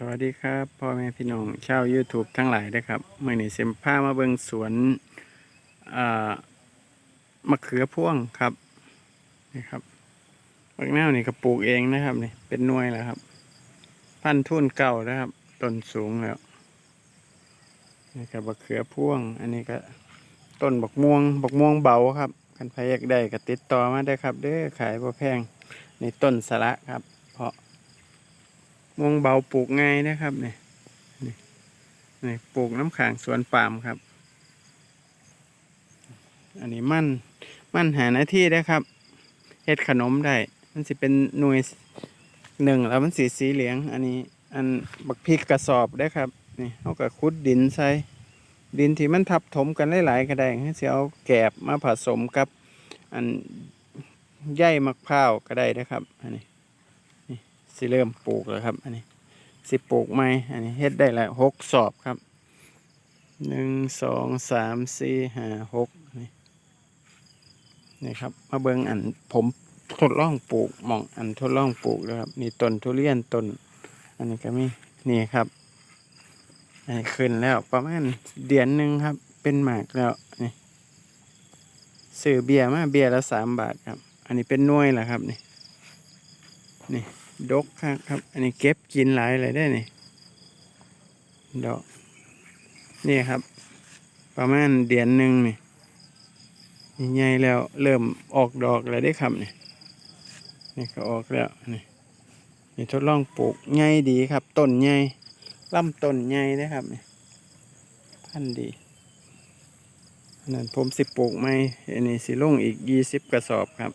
สวัสดีครับพ่อแม่พี่น้องชาว YouTube ทั้งหลายนะครับเมื่อนี้เซมผ้ามาเบิงสวนมะเขือพ่วงครับนี่ครับบักแนวนี่ก็ปลูกเองนะครับนี่เป็นน่วยแล้วครับ พันธุ์ทุนเก่านะครับต้นสูงแล้วนี่ก็บักเขือพ่วง อันนี้ก็ต้นบักม่วงบักม่วงเบาครับคันใครอยากได้ก็ติดต่อมาได้ครับ เด้อขายบ่แพงนี่ต้นสละครับ เพราะ วงเบาปลูกง่ายนะครับเนี่ยนี่ปลูกน้ำขางสวนปาล์มครับ อันนี้มั่นมั่นหาหน้าที่ได้ครับเฮ็ดขนมได้ มันสิเป็นหน่วยหนึ่งแล้วมันสีสีเหลือง อันนี้อันบักพริกกระสอบได้ครับนี่เขาก็ขุดดินใส่ดินที่มันทับถมกันหลายๆก็ได้ให้เสียเอาแกบมาผสมกับ อันใยมะพร้าวก็ได้นะครับอันนี้ สิเริ่มปลูกแล้วครับ อันนี้สิปลูกไหมอันนี้เฮ็ดได้ล้วหกสอบครับหนึ่งสองสามสี่ห้าหกนี่นี่ครับมาเบิงอันผมทดลองปลูกมองอันทดลองปลูกแล้วครับนี่ต้นทุเรียนต้นอันนี้ก็มีนี่ครับอันนี้ขึ้นแล้วประมาณเดือนหนึ่งครับ เป็นหมากแล้วนี่ซื้อเบียร์มาเบียร์ละสามบาทครับ อันนี้เป็นน่วยแหละครับนี่นี่ ดกครับครับ อันนี้เก็บกินหลายเลยได้นี่ดอกนี่ครับ ประมาณเดือนหนึ่งนี่ใหญ่แล้วเริ่มออกดอกแล้วได้ครับนี่นี่ก็ออกแล้วนี่นี่ทดลองปลูกใหญ่ดีครับต้นใหญ่ลำต้นใหญ่นะครับนี่พันดีนนั้นผมสิปลูกไม่อันนี้สิลงอีกยี่สิบกระสอบครับ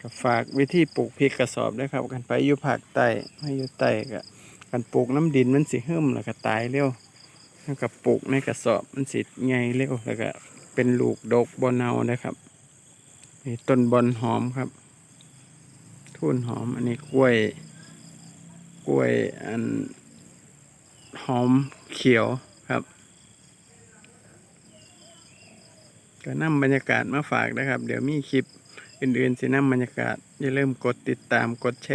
ก็ฝากวิธีปลูกพริกกระสอบด้วยครับ กันไปอยู่ภาคใต้ไม่อยู่ใต้ก็กันปลูกน้ำดินมันสิหึ่มแล้วก็ตายเร็วแล้วก็ปลูกในกระสอบมันสิใหญ่เร็วแล้วก็เป็นลูกดกบอนเนานะครับนี่ต้นบอนหอมครับ ทุ่นหอมอันนี้กล้วย กล้วยอันหอมเขียวครับก็นำบรรยากาศมาฝากนะครับ เดี๋ยวมีคลิป อื่นๆสินำบรรยากาศ อย่าลืมกดติดตามกดแชร์